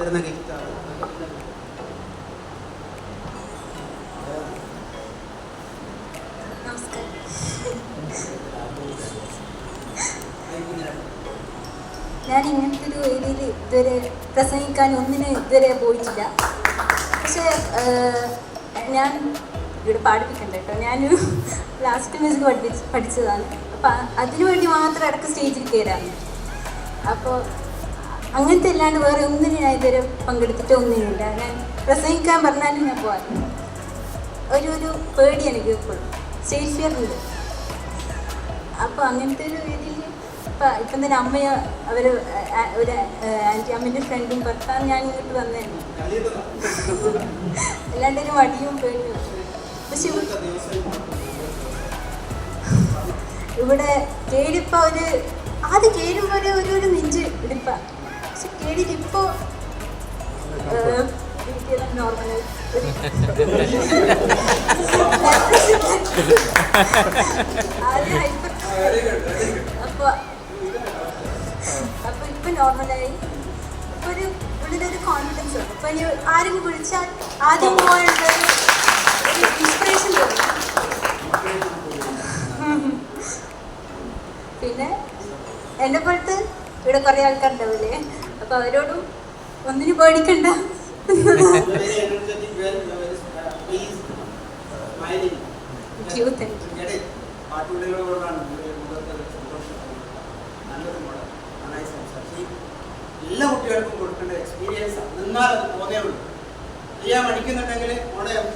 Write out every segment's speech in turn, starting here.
തരുന്ന ഗിഫ്റ്റാണ് ഞാൻ ഇങ്ങനത്തെ ഒരു വേദിയിൽ ഇതുവരെ പ്രസംഗിക്കാൻ ഒന്നിനെ ഇതുവരെ പോയിട്ടില്ല. പക്ഷേ ഞാൻ ഇവിടെ പാടിപ്പിക്കണ്ട കേട്ടോ. ഞാനൊരു ലാസ്റ്റ് മ്യൂസിക് പഠിപ്പിച്ച് പഠിച്ചതാണ്. അപ്പം അതിനു വേണ്ടി മാത്രം ഇടയ്ക്ക് സ്റ്റേജിൽ കയറാണ് അപ്പോൾ അങ്ങനത്തെ അല്ലാണ്ട് വേറെ ഒന്നിനും ഞാൻ ഇതുവരെ പങ്കെടുത്തിട്ട് ഒന്നിനില്ല ഞാൻ പ്രസംഗിക്കാൻ പറഞ്ഞാലും ഞാൻ പോകാറില്ല ഒരു ഒരു പേടി എനിക്ക് എപ്പോഴും സ്റ്റേജ് ഫിയർ ഉണ്ട്. അപ്പോൾ അങ്ങനത്തെ ഒരു രീതിയിൽ ഇപ്പം ഇപ്പം തന്നെ അമ്മയ അവർ ഒരു ആന്റി അമ്മന്റെ ഫ്രണ്ടും ഭർത്താവ് ഞാൻ ഇങ്ങോട്ട് വന്നതായിരുന്നു അല്ലാണ്ട് ഒരു മടിയും പേടിയും പക്ഷെ ഇവ- ഇവിടെ കേടിപ്പ ഒരു ആദ്യം കേടുമ്പോൾ ഒരു ഒരു നെഞ്ച് ഇടിപ്പ. കേടിയിട്ട് ഇപ്പോൾ അപ്പൊ അപ്പൊ ഇപ്പൊ നോർമലായി ഒരു ഉള്ളിലൊരു കോൺഫിഡൻസ് ഉണ്ട്. ഇപ്പൊ ഇനി ആരെങ്കിലും വിളിച്ചാൽ ആദ്യം പോകാനുള്ള ഒരു ഇൻസ്പിറേഷൻ തോന്നും. പിന്നെ എന്നെ പോലത്തെ ഇവിടെ കുറെ ആൾക്കാരുണ്ടാവില്ലേ? അപ്പൊ അവരോടും ഒന്നിനു പേടിക്കണ്ട. എല്ലാ എക്സ്പീരിയൻസ്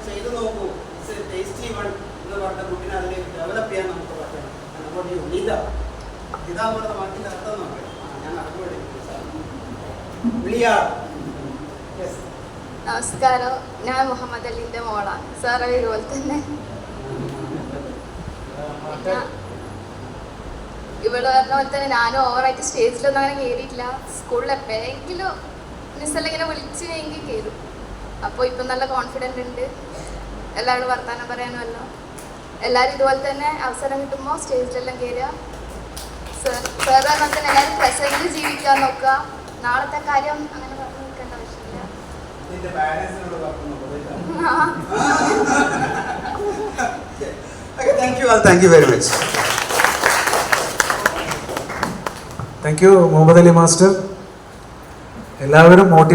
ചെയ്തു നോക്കൂ. ടേസ്റ്റി വൺ ഡെവലപ്പ് ചെയ്യാൻ നമുക്ക് പറ്റണം ഉന്നീത ഇതാ പറഞ്ഞ അർത്ഥം നോക്കാം. ഞാൻ വിളിയാ നമസ്കാരം. ഞാൻ മുഹമ്മദ് അലിന്റെ മോളാണ്. സാറ് ഇതുപോലെ തന്നെ. ഇവിടെ പറഞ്ഞ പോലെ തന്നെ ഞാനും ഓവറായിട്ട് സ്റ്റേജിലൊന്നും അങ്ങനെ കയറിയിട്ടില്ല സ്കൂളിൽ എപ്പോഴെങ്കിലും മിസ്സെല്ലാം ഇങ്ങനെ വിളിച്ച് എങ്കിൽ കയറും അപ്പോൾ ഇപ്പം നല്ല കോൺഫിഡന്റ് ഉണ്ട്. എല്ലാവരും വർത്തമാനം പറയാനുമല്ലോ. എല്ലാവരും ഇതുപോലെ തന്നെ അവസരം കിട്ടുമ്പോൾ സ്റ്റേജിലെല്ലാം കയറുക സാർ സാർ പറഞ്ഞ തന്നെ എല്ലാവരും പ്രസന്റ് ജീവിക്കാൻ നോക്കുക. നാളത്തെ കാര്യം അങ്ങനെ പറഞ്ഞു നിൽക്കേണ്ട ആവശ്യമില്ല. നിന്റെ പാരൻസിനോട് പറഞ്ഞു thank you thank you very much thank you Muhammad Ali master എല്ലാവരും മോട്ടി